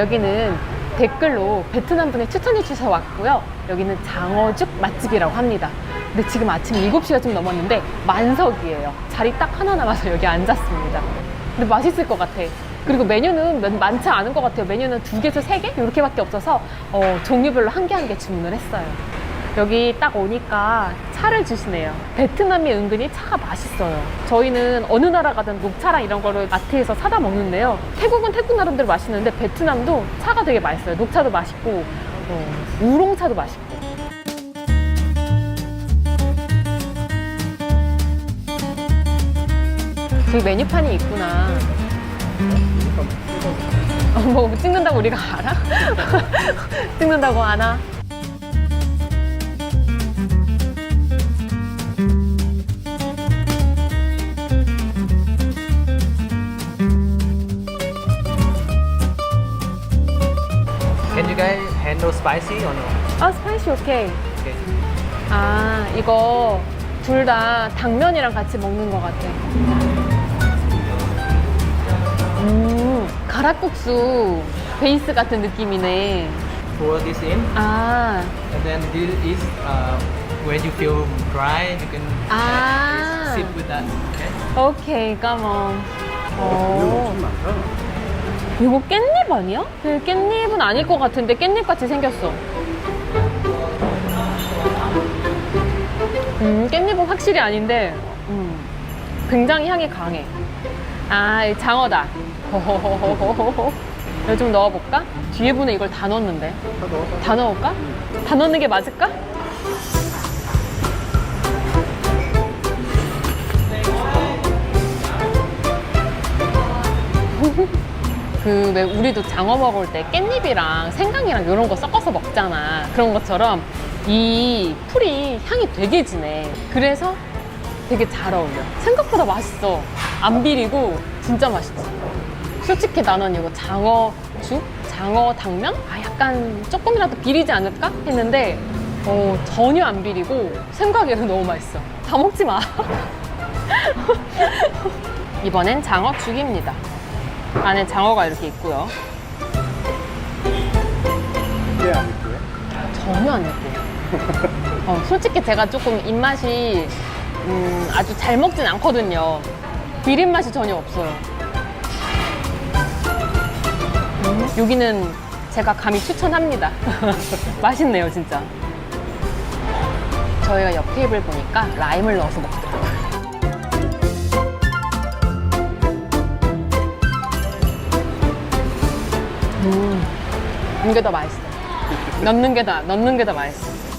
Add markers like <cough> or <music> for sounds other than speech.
여기는 댓글로 베트남 분이 추천해 주셔서 왔고요. 여기는 장어죽 맛집이라고 합니다. 근데 지금 아침 7시가 좀 넘었는데 만석이에요. 자리 딱 하나 남아서 여기 앉았습니다. 근데 맛있을 것 같아. 그리고 메뉴는 몇- 많지 않은 것 같아요. 메뉴는 두 개에서 세 개? 이렇게밖에 없어서 어, 종류별로 한 개 한 개 주문을 했어요. 여기 딱 오니까 차를 주시네요. 베트남이 은근히 차가 맛있어요. 저희는 어느 나라 가든 녹차랑 이런 거를 마트에서 사다 먹는데요. 태국은 태국 나름대로 맛있는데 베트남도 차가 되게 맛있어요. 녹차도 맛있고 어, 우롱차도 맛있고. 저기 메뉴판이 있구나. 어, 뭐 찍는다고 우리가 알아? <laughs> 찍는다고 아나? Can you guys handle spicy or no? 아 스파이시 오케이. Okay. 아 이거 둘 다 당면이랑 같이 먹는 것 같아. 음 가락국수 베이스 같은 느낌이네. Pour this in, 아 and then this is uh, when you feel dry, you can 아. sip with that. Okay. 오케이 까먼. 어. 이거 깻잎 아니야? 그 깻잎은 아닐 것 같은데 깻잎 같이 생겼어. 음, 깻잎은 확실히 아닌데, 음, 굉장히 향이 강해. 아, 이 장어다. <laughs> 이거 좀 넣어볼까? 뒤에 분에 이걸 다 넣었는데. 다 넣을까? 다 넣는 게 맞을까? 그 왜 우리도 장어 먹을 때 깻잎이랑 생강이랑 이런 거 섞어서 먹잖아. 그런 것처럼 이 풀이 향이 되게 진해. 그래서 되게 잘 어울려. 생각보다 맛있어. 안 비리고 진짜 맛있지. 솔직히 나는 이거 장어죽? 장어 당면? 아 약간 조금이라도 비리지 않을까? 했는데 어, 전혀 안 비리고 생각에는 너무 맛있어. 다 먹지 마. <laughs> 이번엔 장어죽입니다. 안에 장어가 이렇게 있고요. 네, 안 있고요. 전혀 안 예뻐요. <laughs> 어, 솔직히 제가 조금 입맛이 음, 아주 잘 먹진 않거든요. 비린 맛이 전혀 없어요. 음, 여기는 제가 감히 추천합니다. <laughs> 맛있네요, 진짜. 저희가 옆 테이블 보니까 라임을 넣어서 먹더라고요. 이게 더 맛있어. 넣는 게 더, 넣는 게 더 맛있어.